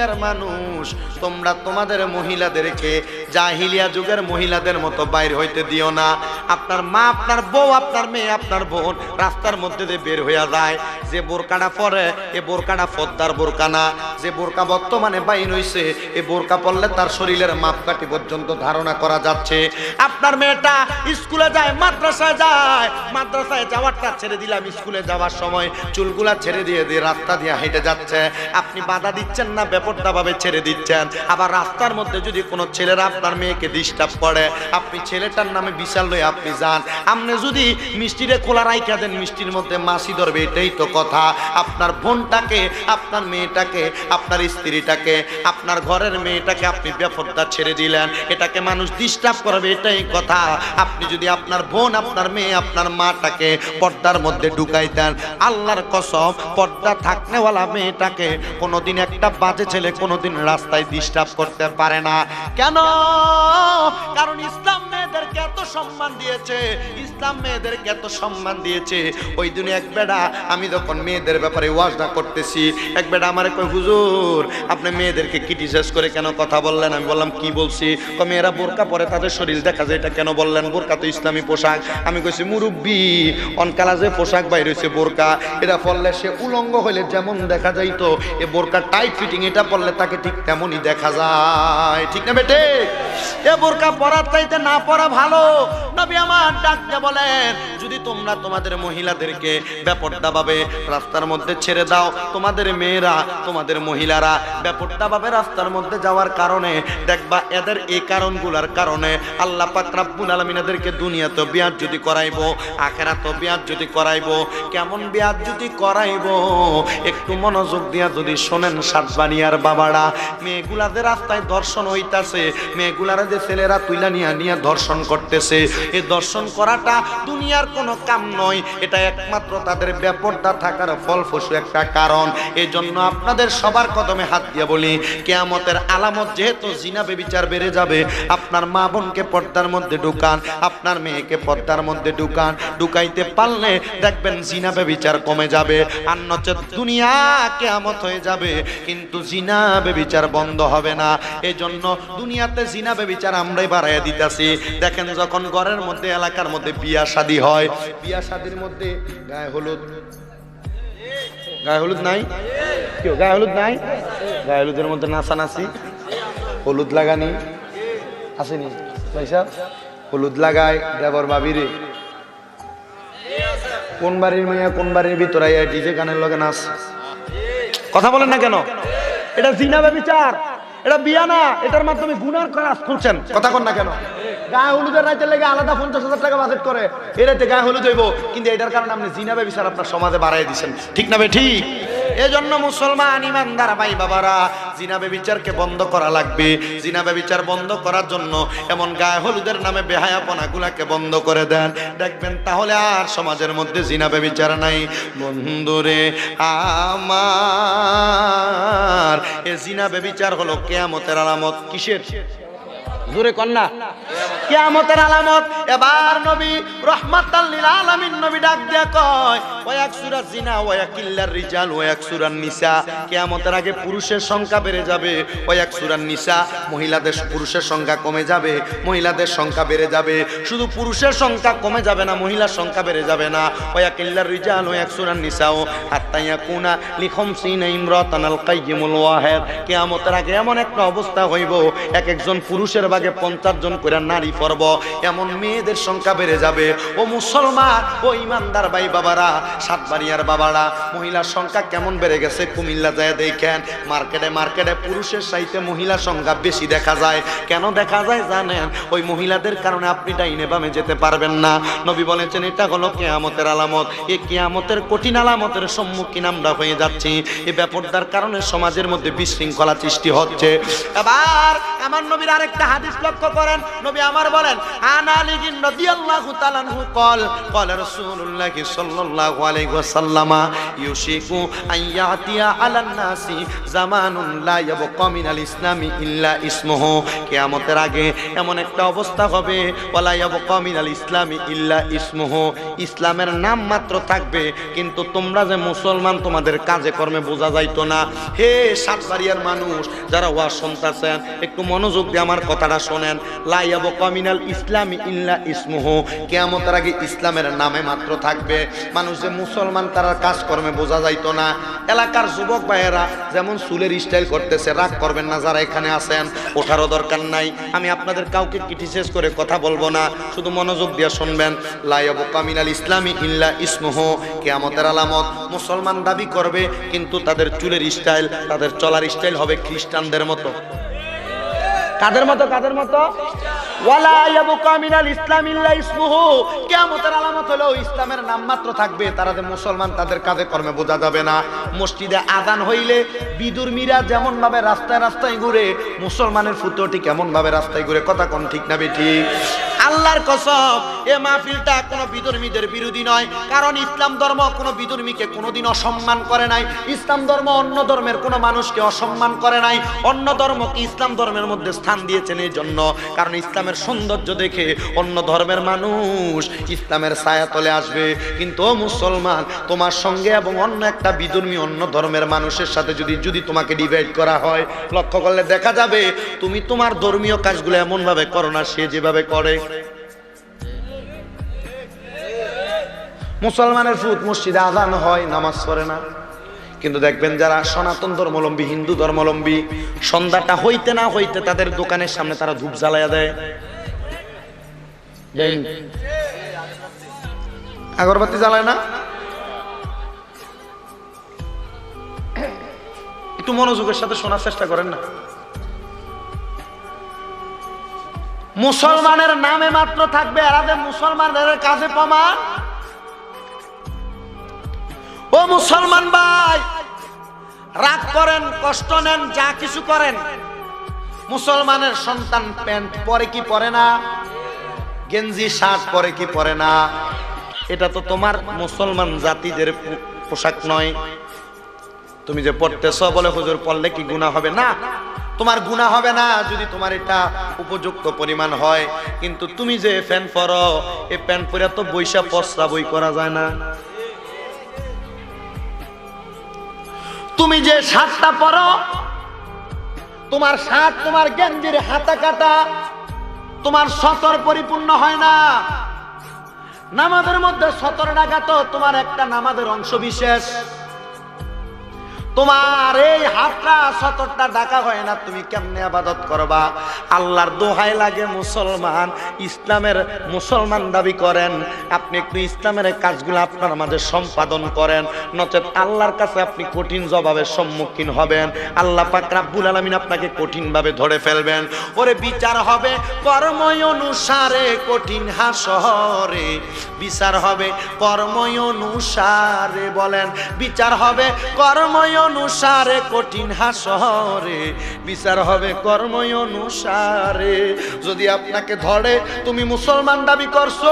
দুনিয়ার মানুষ তোমরা তোমাদের মহিলাদেরকে জাহিলিয়া যুগের মহিলাদের মতো বাইর হইতে দিও না। আপনার মা, আপনার বউ, আপনার মেয়ে, আপনার বোন রাস্তার মধ্যে দিয়ে বের হইয়া যায়। যে বোরকাটা পরে, এ বোরকাটা ফদ্দার বোরকা না। যে বোরকা বর্তমানে বাইর হইছে, এ বোরকা পরলে তার শরীরের মাপকাঠি পর্যন্ত ধারণা করা যাচ্ছে। আপনার মেয়েটা স্কুলে যায়, মাদ্রাসায় যায়। মাদ্রাসায় যাওয়ারটা ছেড়ে দিলাম, স্কুলে যাওয়ার সময় চুলগুলা ছেড়ে দিয়ে দিয়ে রাস্তা দিয়ে হেঁটে যাচ্ছে। আপনি বাধা দিচ্ছেন না ব্যাপারটা ভাবে ছেড়ে দিচ্ছেন। আবার রাস্তার মধ্যে যদি কোনো ছেলেরা আপনার মেয়েকে ডিস্টার্ব করে, আপনি ছেলেটার নামে বিশাল লয়ে আপনি যান আপনি যদি মিষ্টিরে খোলা রাইখা দেন, মিষ্টির মধ্যে মাছি ধরবে, এটাই তো কথা। আপনার বোনটাকে, আপনার মেয়েটাকে, আপনার স্ত্রীটাকে, আপনার ঘরের মেয়েটাকে আপনি ব্যাপারটা ছেড়ে দিলেন। এটাকে মানুষ ডিস্টার্ব করবে, এটাই কথা। আপনি যদি আপনার বোন, আপনার মেয়ে, আপনার মাটাকে পর্দার মধ্যে ঢুকাই দেন, আল্লাহর কসম, পর্দা থাকনেওয়ালা মেয়েটাকে কোনোদিন একটা বাজে ছেলে কোনোদিন রাস্তায় ডিস্টার্ব করতে পারে না। কেন? কারণ ইসলাম মেয়েদেরকে এত সম্মান দিয়েছে, ইসলাম মেয়েদেরকে এত সম্মান দিয়েছে। ওই দিনে এক বেড়া, আমি যখন মেয়েদের ব্যাপারে ওয়াজনা করতেছি, এক বেড়া আমার কই হুজুর, আপনি মেয়েদেরকে ক্রিটিসাইজ করে কেন কথা বললেন? আমি বললাম, কি বলছি? কই মেয়েরা বোরকা পরে, তাদের শরীর দেখা যায়, এটা কেন বললেন? বোরকা তো ইসলামী পোশাক। আমি কইছি, মুরব্বি, অনকালা যে পোশাক বাইর হয়েছে বোরকা, এটা পরলে সে উলঙ্গ হইলে যেমন দেখা যাইতো, এ বোরকা টাইট ফিটিং এটা পরলে তাকে ঠিক তেমনই দেখা যায়। ঠিক না বেটে? এ বোরকা পরার চাইতে না পরা ভালো। নবী আমার ডাকতে বলেন, যদি তোমরা তোমাদের মহিলাদেরকে ব্যাপারটা ভাবে রাস্তার মধ্যে ছেড়ে দাও, তোমাদের মেয়েরা, তোমাদের মহিলারা ব্যাপারটা ভাবে রাস্তার মধ্যে যাওয়ার কারণে, দেখবা এদের এই কারণগুলোর কারণে আল্লাহ পাক রাব্বুল আলামিন এদেরকে দুনিয়াতে বিয়াদ যদি করাইবো আখেরাত বিয়াদ যদি করাইবো, কেমন বিয়াদ যদি করাইবো? একটু মনোযোগ দিয়া যদি শোনেন সাতবানিয়ার বাবারা মেয়েগুলাদের রাস্তায় দর্শন হইতাছে, মেয়েগুলারা যে ছেলেরা তুইলা নিয়া নিয়া দর্শন করতেছে এই দর্শন করাটা দুনিয়ার কোনো কাম নয়। এটা একমাত্র তাদের ব্যাপারটা থাকার ফলফসু একটা কারণ। এই জন্য আপনাদের সবার কদমে হাত দিয়ে বলি, কেয়ামতের আলামত যেহেতু জিনা বেবিচার বেড়ে যাবে, আপনার মা বোনকে পর্দার মধ্যে ঢুকান, আপনার মেয়েকে পর্দার মধ্যে ঢুকান, ঢুকাইতে পারলে দেখবেন জিনা বেবিচার কমে যাবে, আর নচেত দুনিয়া কেয়ামত হয়ে যাবে, কিন্তু জিনা বেবিচার বন্ধ হবে না। এই জন্য দুনিয়াতে জিনা বেবিচার আমরাই বাড়াইয়া দিতেছি। দেখেন যখন ঘরের মধ্যে, এলাকার মধ্যে বিয়া শাদী হয়। বিয়া শাদীর মধ্যে গায়ে হলুদ। গায়ে হলুদ নাই? কেউ গায়ে হলুদ নাই? গায়ে হলুদের মধ্যে নাচানাচি। হলুদ লাগানি। আসেনি? সাহেব হলুদ লাগায়, দেবর বাবিরে। কোন বাড়ির মেয়ে কোন বাড়ির ভিতরে ডিজে গানের লগে নাচ? কথা বলেন না কেন? এটা জিনা বিচার এটা বিয়া না এটার মাধ্যমে গুনার কাজ করছেন কথা কন না কেন? গায়ে হলুদের রাইতে লেগে আলাদা পঞ্চাশ হাজার টাকা বাজেট করে। এ রাইতে গায়ে হলুদ হইব কিন্তু এটার কারণে আপনি জিনা বিচার আপনার সমাজে বাড়াই দিচ্ছেন ঠিক না বে ঠিক? এজন্য মুসলমান ইমানদার ভাই বাবারা জিনাবে বিচারকে বন্ধ করা লাগবে। জিনাবে বিচার বন্ধ করার জন্য এমন গায়ে হলুদের নামে বেহায়াপনা গুলাকে বন্ধ করে দেন। দেখবেন তাহলে আর সমাজের মধ্যে জিনাবে বিচার নাই। বন্ধুরে, আমার এ জিনাবে বিচার হলো কেয়ামতের আলামত কিসের? জোরে কন্যা আলামত, এবার নবী আলামিন নবী ডাক দিয়া কয় সূরা জিনা কিল্লার রিজাল আগে পুরুষের সংখ্যা বেড়ে যাবে মহিলাদের পুরুষের সংখ্যা কমে যাবে, মহিলাদের সংখ্যা বেড়ে যাবে। শুধু পুরুষের সংখ্যা কমে যাবে না, মহিলার সংখ্যা বেড়ে যাবে না। ওয়াক কিল্লার রিজাল ওয়াক সূরা নিসাও। হাত্তা ইয়াকুনা লিখামসিনা ইমরাতান আল কাইয়িমুল ওয়াহিদ। কিয়ামতের আগে এমন একটা অবস্থা হইব, এক একজন পুরুষের ভাগে পঞ্চাশ জন করে নারী পর্ব এমন মেয়েদের সংখ্যা বেড়ে যাবে। ও মুসলমান, ও ইমানদার ভাই বাবারা, সাতবাড়িয়ার বাবারা, মহিলার সংখ্যা কেমন বেড়ে গেছে কুমিল্লা যায় দেখেন। মার্কেটে মার্কেটে পুরুষের সাইতে মহিলার সংখ্যা বেশি দেখা যায়। কেন দেখা যায় জানেন? ওই মহিলাদের কারণে আপনি ডাইনে বামে যেতে পারবেন না। নবী বলেছেন, এটা হলো কেয়ামতের আলামত। এই কেয়ামতের কঠিন আলামতের সম্মুখীন আমরা হয়ে যাচ্ছি। এই ব্যাপারটার কারণে সমাজের মধ্যে বিশৃঙ্খলা সৃষ্টি হচ্ছে। এবার আমার নবীর আরেকটা হাদিস হাদিস লক্ষ্য করেন, নবী আমার বলেন রাদিয়াল্লাহু কল কল রাসূলুল্লাহ সাল্লাল্লাহু আলাইহি ইউশিকু আলান নাসি, জামানুন লা ইয়াবকা মিনাল ইসলামি ইল্লা ইসমুহু কিয়ামতের আগে এমন একটা অবস্থা হবে, ওয়ালা ইয়াবকা মিনাল ইসলামি ইল্লা ইসমুহু ইসলামের নাম মাত্র থাকবে, কিন্তু তোমরা যে মুসলমান, তোমাদের কাজে কর্মে বোঝা যাইতো না। হে সাতবাড়িয়ার মানুষ, যারা ওয়াজ শুনতেছেন, একটু মনোযোগ দিয়ে আমার কথা কথাটা শোনেন, লা ইয়াবকা মিনাল ইসলামি ইল্লা ইসমুহু। কিয়ামতের আগে ইসলামের নামে মাত্র থাকবে। মানুষ যে মুসলমান, তারা কাজকর্মে বোঝা যাইতো না। এলাকার যুবক ভাইয়েরা যেমন চুলের স্টাইল করতেছে, রাগ করবেন না যারা এখানে আছেন, ওঠারও দরকার নাই। আমি আপনাদের কাউকে ক্রিটিসাইজ করে কথা বলব না, শুধু মনোযোগ দিয়ে শুনবেন। লাইয়াবু কামিনাল ইসলামী ইল্লা ইসমুহ, কেয়ামতের আলামত। মুসলমান দাবি করবে, কিন্তু তাদের চুলের স্টাইল তাদের চলার স্টাইল হবে খ্রিস্টানদের মতো। কাদের মতো কাদের মতো? ইসলাম মুসলমানের ফুটোটি কেমন ভাবে রাস্তায় ঘুরে, কথা কোন ঠিক না ঠিক আল্লাহর এ মাহফিলটা বিরোধী নয়, কারণ ইসলাম ধর্ম কোনো বিধর্মীকে কোনোদিন অসম্মান করে নাই। ইসলাম ধর্ম অন্য ধর্মের কোনো মানুষকে অসম্মান করে নাই। অন্য ধর্মকে ইসলাম ধর্মের মধ্যে স্থান দিয়েছেন এই জন্য, কারণ ইসলামের সৌন্দর্য দেখে অন্য ধর্মের মানুষ ইসলামের ছায়া তলে আসবে। কিন্তু ও মুসলমান, তোমার সঙ্গে এবং অন্য একটা বিধর্মী অন্য ধর্মের মানুষের সাথে যদি যদি তোমাকে ডিভাইড করা হয়, লক্ষ্য করলে দেখা যাবে তুমি তোমার ধর্মীয় কাজগুলো এমনভাবে করো না, সে যেভাবে করে। মুসলমানের ফুট মসজিদে আজান হয়, নামাজ পড়ে না। কিন্তু দেখবেন যারা সনাতন ধর্মলম্বী, হিন্দু ধর্মলম্বী, সন্ধ্যাটা হইতে না হইতে তাদের দোকানের সামনে তারা ধূপ জ্বালাইয়া দেয়? আগরবাতি জ্বালায় না? একটু মনোযোগের সাথে শোনার চেষ্টা করেন না। মুসলমানের নামে মাত্র থাকবে এরা যে মুসলমানদের কাজে প্রমাণ। মুসলমান ভাই, রাগ করেন, কষ্ট নেন, যা কিছু করেন। মুসলমানের সন্তান প্যান্ট পরে কি পরে না? গেঞ্জি, শার্ট পরে কি পরে না? এটা তো তোমার মুসলমান জাতিদের পোশাক নয়। তুমি যে পড়তেছ বলে হুজুর পড়লে কি গুণা হবে না? তোমার গুণা হবে না যদি তোমার এটা উপযুক্ত পরিমাণ হয়। কিন্তু তুমি যে প্যান্ট পরো এই প্যান্ট পরে তো বৈশা পসরা বই করা যায় না। তুমি যে শার্টটা পরো তোমার শার্ট তোমার গেঞ্জির হাতা কাটা তোমার সতর পরিপূর্ণ হয় না। নামাজের মধ্যে সতর ডাকাত তোমার একটা নামাজের অংশ বিশেষ তোমার এই হাতটা, সতরটা ডাকা হয় না, তুমি কেমনে আবাদত করবা? আল্লাহর দোহাই লাগে মুসলমান, ইসলামের মুসলমান দাবি করেন, আপনি একটু ইসলামের কাজগুলো আপনার মাঝে সম্পাদন করেন, নচেত আল্লাহর কাছে আপনি কঠিন জবাবের সম্মুখীন হবেন, আল্লাহ পাক রাব্বুল আলামিন আপনাকে কঠিনভাবে ধরে ফেলবেন। ওরে, বিচার হবে কর্মই অনুসারে, কঠিন হাসরে। বিচার হবে কর্মই অনুসারে বলেন, বিচার হবে কর্মই অনুসারে কঠিন হাসরে, বিচার হবে কর্মই অনুসারে। যদি আপনাকে ধরে, তুমি মুসলমান দাবি করছ,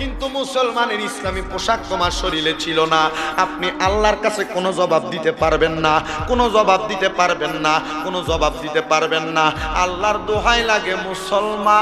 কিন্তু মুসলমানের ইসলামী পোশাক তোমার শরীরে ছিল না। আপনি আল্লাহর কাছে কোনো জবাব দিতে পারবেন না, কোনো জবাব দিতে পারবেন না, কোনো জবাব দিতে পারবেন না। আল্লাহর দোহাই লাগে মুসলমান।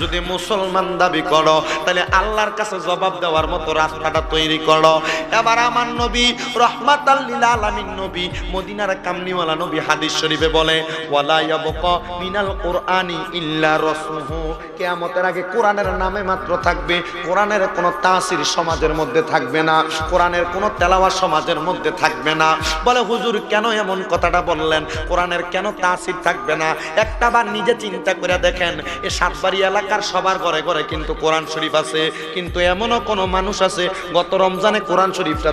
যদি মুসলমান দাবি করো, তাহলে আল্লাহর কাছে জবাব দেওয়ার মতো রাস্তাটা তৈরি করো। এবার আমার নবী রহমাত আলামিন নবী, মদিনার কামনিওয়ালা নবী হাদিস শরীফে বলে, ওয়ালা ইয়াবকা মিনাল কোরআনি ইল্লা রসমুহু কিয়ামতের আগে কোরআনের নামে মাত্র থাকবে, কোরআনের কোনো তাসির সমাজের মধ্যে থাকবে না, কোরআনের কোনো তেলাওয়াত সমাজের মধ্যে থাকবে না। বলে, হুজুর, কেন এমন কথাটা বললেন? কোরআনের কেন তাসির থাকবে না? একটা বার নিজে চিন্তা করে দেখেন, এ সাতবাড়ি এলাকার সবার ঘরে ঘরে কিন্তু কোরআন শরীফ আছে, কিন্তু এমনও কোনো মানুষ আছে, গত রমজানে কোরআন শরীফটা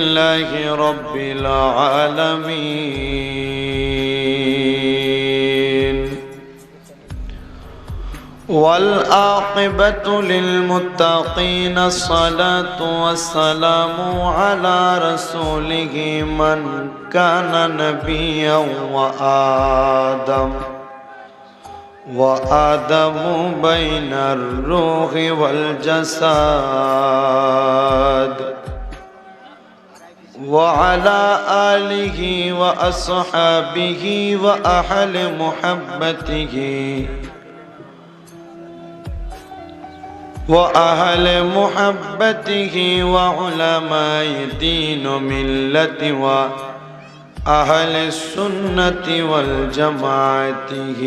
رب العالمين. والعاقبة للمتقين الصلاة والسلام على رسوله من كان نبيا وآدم. وآدم بين الروح والجسد وعلى آله وأصحابه وأهل محبته وأهل محبته وعلماء دين ملة وأهل السنة والجماعته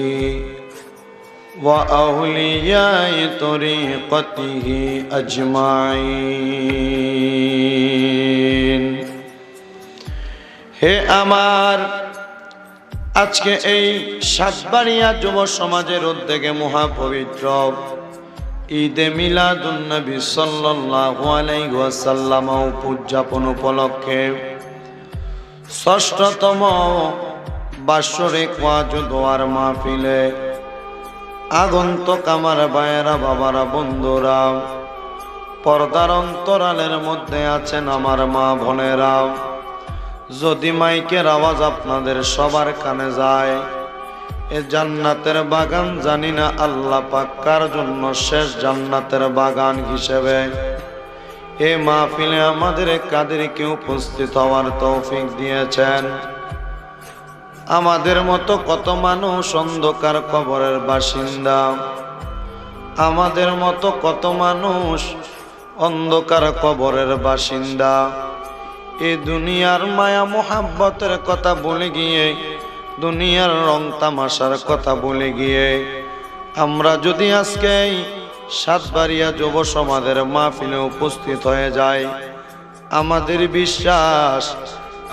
وأولياء طريقته أجمعين. হে আমার, আজকে এই সাতবাড়িয়া যুব সমাজের উদ্যোগে মহাপবিত্র ঈদে মিলাদুন্নবী সাল্লাল্লাহু আলাইহি ওয়াসাল্লাম উদযাপন উপলক্ষে ষষ্ঠতম বাৎসরিক ওয়াজ দোয়ার মাহফিলে আগন্তক আমার বায়েরা বাবারা, বন্ধুরা, পর্দার অন্তরালের মধ্যে আছেন আমার মা বোনেরা। যদি মাইকের আওয়াজ আপনাদের সবার কানে যায়, এ জান্নাতের বাগান জানি না আল্লাহ পাক্কার জন্য শেষ জান্নাতের বাগান হিসেবে। এ মাহফিলে আমাদের কাদেরকে উপস্থিত হওয়ার তৌফিক দিয়েছেন। আমাদের মতো কত মানুষ অন্ধকার কবরের বাসিন্দা। আমাদের মতো কত মানুষ অন্ধকার কবরের বাসিন্দা। এ দুনিয়ার মায়া মোহাব্বতের কথা বলে গিয়ে, দুনিয়ার রং তামাশার কথা বলে গিয়ে, আমরা যদি আজকে সাতবাড়িয়া যুব সমাজের মাহফিলে উপস্থিত হয়ে যাই, আমাদের বিশ্বাস,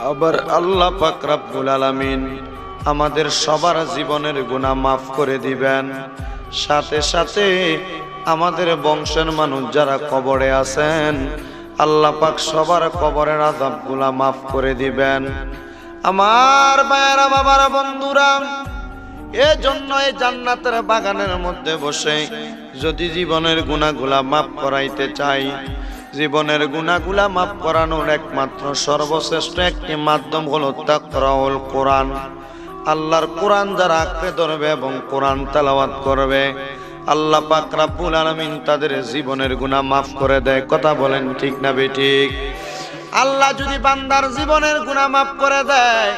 আবার আল্লাহ পাক রাব্বুল আলামিন আমাদের সবার জীবনের গুনাহ মাফ করে দিবেন। সাথে সাথে আমাদের বংশের মানুষ যারা কবরে আছেন আল্লাহ পাক সবার কবরের আযাবগুলা মাফ করে দিবেন। আমার বায়রা বাবার, বন্ধুরা, এজন্য এই জান্নাতের বাগানের মধ্যে বসে যদি জীবনের গুণাগুলা মাফ করাইতে চাই, জীবনের গুণাগুলা মাফ করানোর একমাত্র সর্বশ্রেষ্ঠ একটি মাধ্যম হলো তাকরাউল কোরআন। আল্লাহর কোরআন যারা আঁকড়ে ধরবে এবং কোরআন তেলাওয়াত করবে আল্লাহ পাক রাব্বুল আলামিন তাদের জীবনের গুনাহ মাফ করে দেয়। কথা বলেন ঠিক না বেঠিক আল্লাহ যদি বান্দার জীবনের গুনাহ মাফ করে দেয়,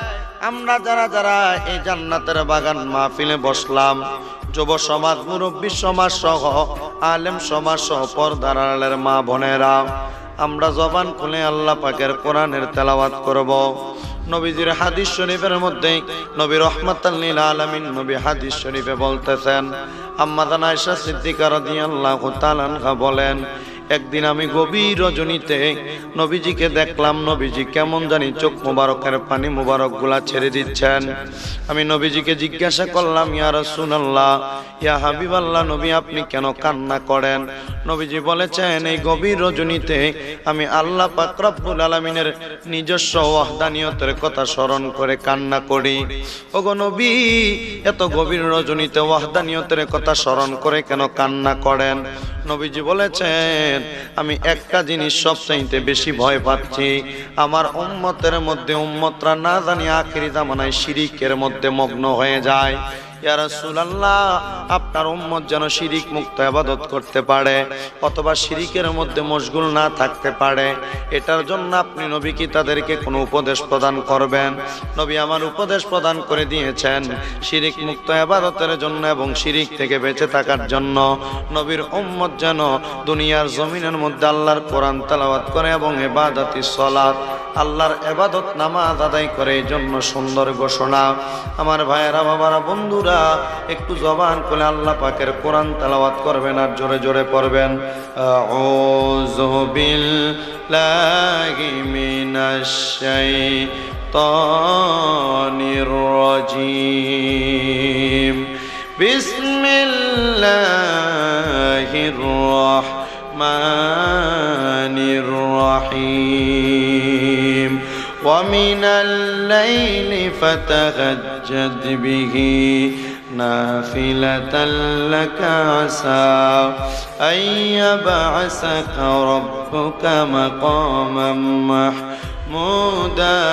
আমরা যারা যারা এই জান্নাতের বাগান মাহফিলে বসলাম, যুব সমাজ মুরব্বী সমাজ সহ, আলেম সমাজ সহ, পর্দার আড়ালের মা বোনেরা, আমরা জবান খুলে আল্লাহ পাকের কোরআনের তেলাওয়াত করব। নবীজির হাদিস শরীফের মধ্যে নবী রহমাতাল্লিল আলামিন নবী হাদিস শরীফে বলতেছেন আম্মাদান আয়সা সিদ্দিকার দিয়ে আল্লাহ বলেন একদিন আমি গভীর রজনীতে নবীজিকে দেখলাম। নবীজি কেমন জানি চোখ মুবারকের পানি মুবারকগুলা ছেড়ে দিচ্ছেন। আমি নবীজিকে জিজ্ঞাসা করলাম, ইয়া রাসূলুল্লাহ, ইয়া হাবিবাল্লাহ, নবী আপনি কেন কান্না করেন? নবীজি বলেছেন, এই গভীর রজনীতে আমি আল্লাহ পাক রব্বুল আলামিনের নিজস্ব ওয়াহদানিয়তের কথা স্মরণ করে কান্না করি। ওগো নবী, এত গভীর রজনীতে ওয়াহদানিয়তের কথা স্মরণ করে কেন কান্না করেন? নবীজি বলেছেন আমি একটা জিনিস সবচাইতে বেশি ভয় পাচ্ছি। আমার উম্মতের মধ্যে উম্মতরা না জানি আখিরি জামানায় শিরিকের মধ্যে মগ্ন হয়ে যায়। আপনার উম্মত যেন শিরিক মুক্ত ইবাদত করতে পারে, অথবা শিরিকের মধ্যে মশগুল না থাকতে পারে। এটার জন্য আপনি নবী কি তাদেরকে কোনো উপদেশ প্রদান করবেন। নবী আমার উপদেশ প্রদান করে দিয়েছেন শিরিক মুক্ত ইবাদতের জন্য এবং শিরিক থেকে বেঁচে থাকার জন্য। নবীর উম্মত যেন দুনিয়ার জমিনের মধ্যে আল্লাহর কোরআন তেলাওয়াত করে এবং ইবাদতি সলাত, আল্লাহর এবাদত নামাজ আদায় করে, এই জন্য সুন্দর ঘোষণা। আমার ভাইয়েরা, বাবারা, বন্ধুরা আল্লাহ। একটু জবান খুলে আল্লাহ পাকের কোরআন তালাওয়াত করবেন আর জোরে জোরে পড়বেন। ও জবিল মিনাশাই রহমানির রহিম। ومن الليل فتهجد به نافلة لك عسى أن يبعثك ربك مقاما محمودا.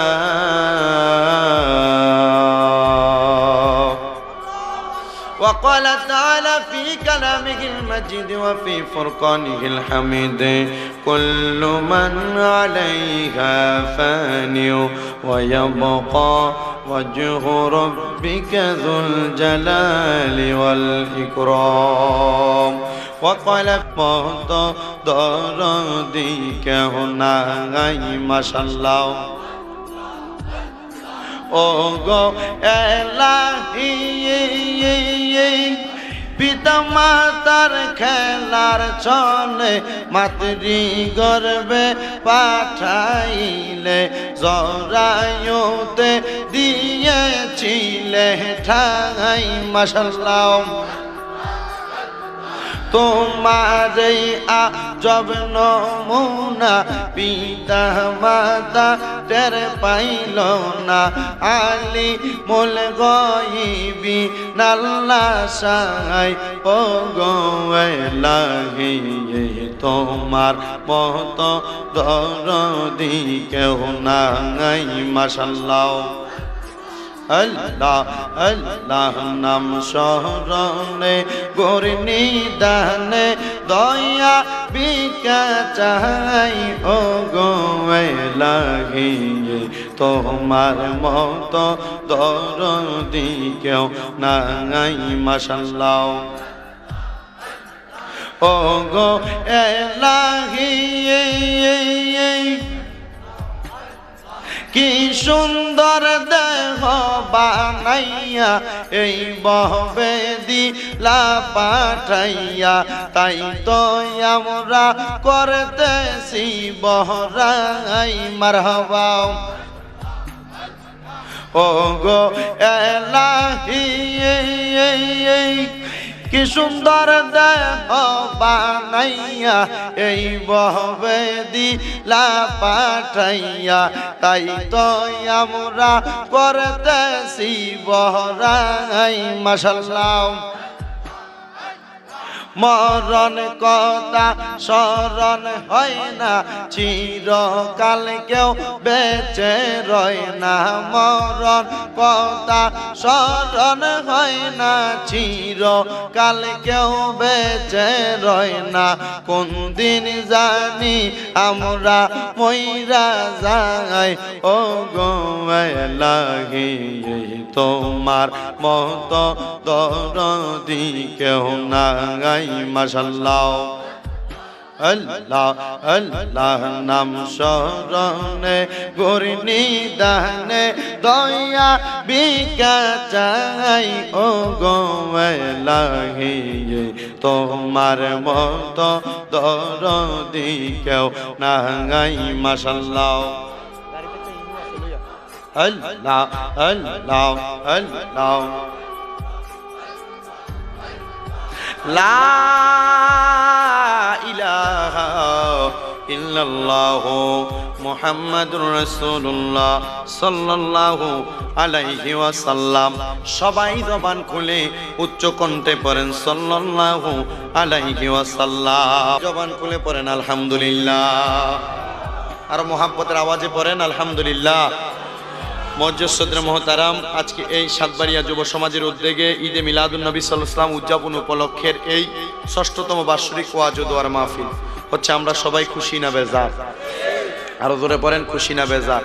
وقال تعالى في كلامه المجيد وفي فرقانه الحميد كل من عليها فان ويبقى وجه ربك ذو الجلال والإكرام. وقال فوضى دردك هنا ما شاء الله. ও গো এলাহি পিতা মাতার খেলার চলে মাতৃ গর্বে পাঠাইলে জরায়ুতে দিয়েছিলে ঠাই মাসাল্লাহ তোমার আজব নমুনা পিতা মাতা টের পাইল না। আলি মোল গইবি নাল্লা সাই ও লাগে তোমার মত দরদি কেউ নাই মাসাল্লাহ আল্লাহ আল্লাহ নাম শরণে গরনি দানে দয়া, বিকা চাই, ও গো তোমার মত দরদি কেউ নাই মাসাল্লাহ ও গো, এলাহি কি সুন্দর দেহ বানাইয়া এই বহবে দিলা পাঠাইয়া, তাই তো আমরা করতেছি বহরাই। মারহবা। ও গো এলাহি কি সুন্দর দেহ বানাইয়া এই বহবে দিলা পাঠাইয়া তাই তো আমরা করতেছি বহরাই মাসাল্লাহ মরণ কথা স্মরণ হয় না, চিরকাল কেউ বেঁচে রয় না। মরণ কথা স্মরণ হয় না, চিরকাল কেউ বেঁচে রয় না। কোন দিন জানি আমরা ময়রা যাই ও গো তোমার মত দরদি কেউ নাই মাসাল্লাহ আল্লাহ আল্লাহ নাম শরণে গরিনি দানে দয়া বিকা চাই ও গো লাগে তোমার মত দরদি কেউ নাই মাসাল্লাহ আল্লাহ আল্লাহ আল্লাহ। লা ইল্লাল্লাহ সবাই জবান খুলে উচ্চ কণ্ঠে পড়েন, সাল্লাল্লাহু আলাইহি ওয়াসাল্লাম। জবান খুলে পড়েন, আলহামদুলিল্লাহ। আর মোহাব্বতের আওয়াজে পড়েন, আলহামদুলিল্লাহ। মজ্জসদ্র মহতারাম, আজকে এই সাতবাড়িয়া যুব সমাজের উদ্যোগে ঈদে মিলাদুল নবী সাল্লাম উদযাপন উপলক্ষের এই ষষ্ঠতম বার্ষিক ওয়াজ ও দোয়ার মাহফিল। হচ্ছে আমরা সবাই খুশি না বেজার? আরও জোরে পড়েন খুশি না বেজার?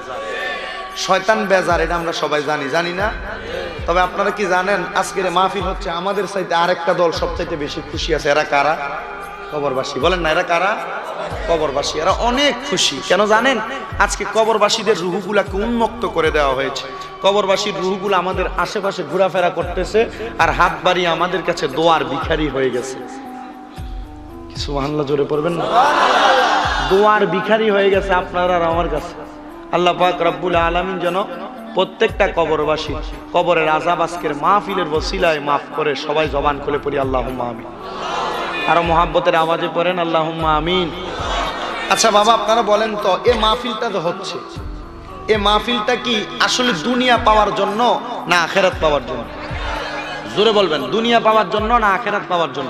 শয়তান বেজার, এটা আমরা সবাই জানি জানি না? তবে আপনারা কি জানেন, আজকের মাহফিল হচ্ছে আমাদের চাইতে আরেকটা দল সবচাইতে বেশি খুশি আছে, এরা কারা? কবরবাসী বলেন না, এরা কারা? কবরবাসী অনেক খুশি। কেন জানেন? আজকে কবরবাসীদের রুহুগুলাকে উন্মুক্ত করে দেওয়া হয়েছে। কবরবাসীর রুহুগুলো আমাদের আশেপাশে ঘোরাফেরা করতেছে আর হাত বাড়িয়ে আমাদের কাছে দোয়ার ভিখারি হয়ে গেছে। কিছু আল্লাহ জোরে পড়বেন না? দোয়ার ভিখারি হয়ে গেছে আপনার আর আমার কাছে। আল্লাহ পাক রব্বুল আলামিন যেন প্রত্যেকটা কবরবাসী কবরের আজাব আজকের মাহফিলের বসিলায় মাফ করে সবাই জবান খুলে পড়ি আল্লাহ আমিন। আরও মহাব্বতের আওয়াজে পড়েন আল্লাহ আমিন। আচ্ছা বাবা, আপনারা বলেন তো, এ মাহফিলটা তো হচ্ছে। এ মাহফিলটা কি আসলে দুনিয়া পাওয়ার জন্য না আখেরাত পাওয়ার জন্য? জোরে বলবেন, দুনিয়া পাওয়ার জন্য না আখেরাত পাওয়ার জন্য?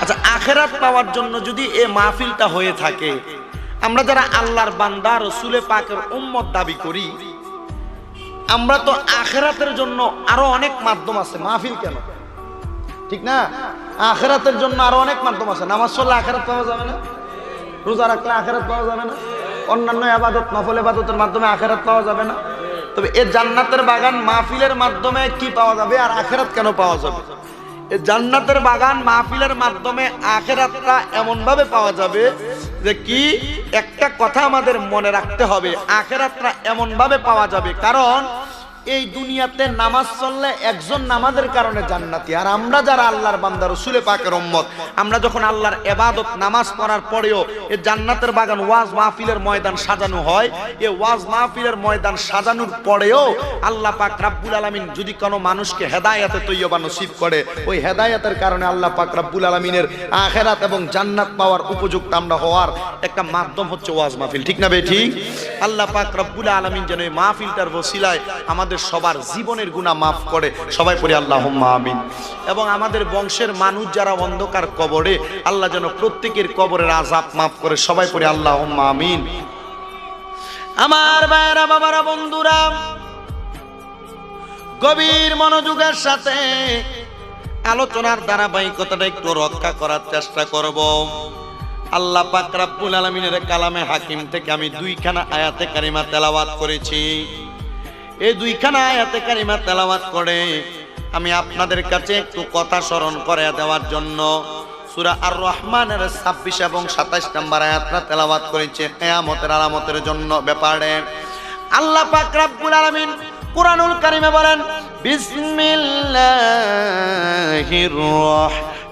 আচ্ছা আখেরাত পাওয়ার জন্য যদি এ মাহফিলটা হয়ে থাকে, আমরা যারা আল্লাহর বান্দা, রসুলে পাকের উম্মত দাবি করি, আমরা তো আখেরাতের জন্য আরও অনেক মাধ্যম আছে। মাহফিল কেন? ঠিক না? আখেরাতের জন্য আরও অনেক মাধ্যম আছে। নামাজ পড়লে আখেরাত পাওয়া যাবে না? রোজা রাখলে আখেরাত পাওয়া যাবে না? অন্যান্য আবাদত, নফল আবাদতের মাধ্যমে আখেরাত পাওয়া যাবে না? তবে এ জান্নাতের বাগান মাহফিলের মাধ্যমে কি পাওয়া যাবে আর আখেরাত কেন পাওয়া যাবে? এ জান্নাতের বাগান মাহফিলের মাধ্যমে আখেরাতটা এমন ভাবে পাওয়া যাবে যে কি? একটা কথা আমাদের মনে রাখতে হবে। আখেরাতটা এমন ভাবে পাওয়া যাবে। কারণ এই দুনিয়াতে নামাজ চললে একজন নামাজের কারণে জান্নাতি। আর আমরা যারা আল্লাহর বান্দা রসুলে পাকের উম্মত, আমরা যখন আল্লাহর এবাদত, নামাজ পড়ার পরেও এই জান্নাতের বাগান ওয়াজ মাহফিলের ময়দান সাজানো হয় এ ওয়াজ মাহফিলের ময়দান সাজানোর পরেও আল্লাহ পাক রাব্বুল আলামিন যদি কোনো মানুষকে হেদায়েতে তৈয়বা নসিব করে, ওই হেদায়েতের কারণে আল্লাহ পাক রাব্বুল আলামিনের আখেরাত এবং জান্নাত পাওয়ার উপযুক্ত আমরা হওয়ার একটা মাধ্যম হচ্ছে ওয়াজ মাহফিল। ঠিক না বে ঠিক? আল্লাহ পাক রব্বুল আলামিন যেন এই মাহফিলটার বসিলায় আমাদের সবার জীবনের গুনাহ মাফ করে। সবাই পড়ি আল্লাহুম্মা আমিন। এবং আমাদের বংশের মানুষ যারা অন্ধকার কবরে, আল্লাহ যেন প্রত্যেকের কবরের আযাব মাফ করে। সবাই পড়ি আল্লাহুম্মা আমিন। আমার ভাইয়েরা, বাবারা, বন্ধুরা, গভীর মনোযোগের সাথে আলোচনার ধারাবাহিকতাটা একটু রক্ষা করার চেষ্টা করব। আল্লাহ পাক রাব্বুল আলামিনের কালামে হাকিম থেকে আমি দুইখানা আয়াতে কারিমা তেলাওয়াত করেছি। এই দুইখানা আয়াতে কারিমা তেলাওয়াত করে আমি আপনাদের কাছে একটু কথা স্মরণ করে দেওয়ার জন্য সুরা আর রহমানের ছাব্বিশ এবং সাতাইশ নম্বর আয়াতটা তেলাওয়াত করেছে কেয়ামতের আলামতের জন্য ব্যাপারে। আল্লাহ পাক রাব্বুল আলামিন কুরআনুল কারিমে বলেন, বিসমিল্লাহির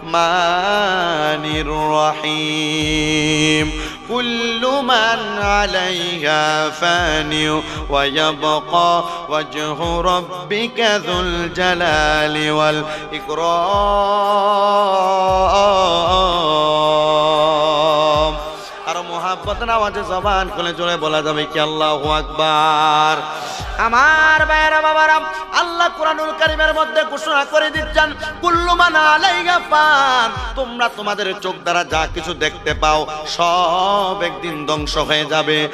রহমানির রহিম كل من عليها فان ويبقى وجه ربك ذو الجلال والإكرام আর মোহাব্বতের আওয়াজে জবান খুলে জোরে বলা যাবে কি আল্লাহ আকবার আমার ভাইয়েরা, বাবারা, আল্লাহ কোরআনুল কারিমের মধ্যে ঘোষণা করে দিচ্ছেন, কুল্লু মান আলাইহা ফান। তোমরা তোমাদের চোখ দ্বারা যা কিছু দেখতে পাও, সব একদিন ধ্বংস হয়ে যাবে।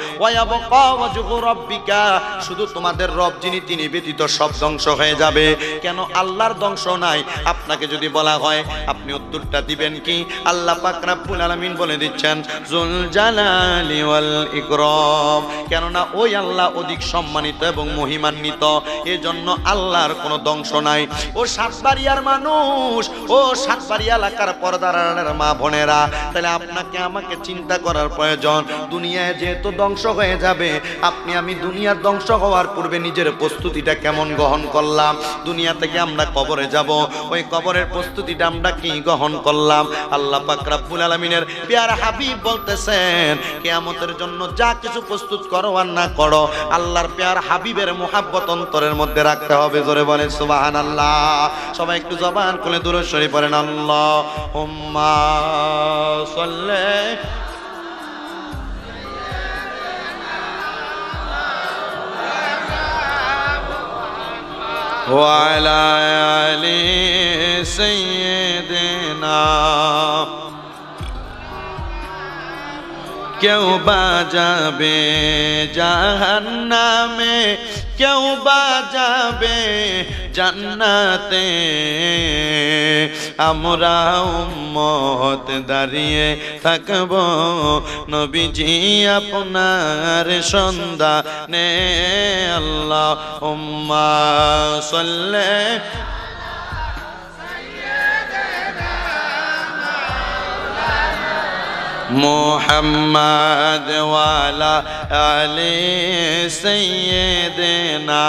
রাব্বিকা। শুধু তোমাদের রব যিনি, তিনি ব্যতীত সব ধ্বংস হয়ে যাবে। কেন আল্লাহর ধ্বংস নাই? আপনাকে যদি বলা হয়, আপনি উত্তরটা দিবেন কি? আল্লাহ পাক রাব্বুল আলামিন বলে দিচ্ছেন, জুল জালালি ওয়াল ইকরাম। কেননা ওই আল্লাহ অধিক সম্মানিত এবং মহিমান্বিত। এজন্য আল্লাহর কোনো ধ্বংস নাই। ও সাতবাড়িয়ার মানুষ, ও সাতবাড়িয়া এলাকার পর্দার মা বোনেরা, তাহলে আপনাকে আমাকে চিন্তা করার প্রয়োজন। দুনিয়ায় যেহেতু ধ্বংস হয়ে যাবে, আপনি আমি দুনিয়ার ধ্বংস হওয়ার পূর্বে নিজের প্রস্তুতিটা কেমন গ্রহণ করলাম? দুনিয়া থেকে আমরা কবরে যাব, ওই কবরের প্রস্তুতিটা আমরা কি গ্রহণ করলাম? আল্লাহ পাক রাব্বুল আলামিনের পেয়ার হাবিব বলতেছেন, কিয়ামতের জন্য যা কিছু প্রস্তুত করো আর না করো, আল্লাহর পেয়ার হাবিবের মোহাব্বত অন্তরের মধ্যে রাখতে হবে জোরে বলে সুবাহান আল্লাহ সবাই একটু জবান খুলে দূরে সরি পড়েন আল্লাহ হুম্মা সাল্লে وعلى آل سيدنا কেউ বা যাবে জাহান্নামে, কেউ বা যাবে জান্নাতে। আমরা উম্মত দাঁড়িয়ে থাকব, নবীজি আপনার সন্ধানে। আল্লাহ উম্মা সাল্লে মোহাম্মদ ওয়ালা আলে সৈয়দনা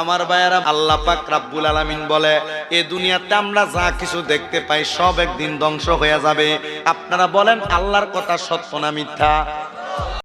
আমার ভাইয়েরা, আল্লাহ পাক রাব্বুল আলামিন বলে, এ দুনিয়াতে আমরা যা কিছু দেখতে পাই সব একদিন ধ্বংস হয়ে যাবে। আপনারা বলেন, আল্লাহর কথা সত্য না মিথ্যা?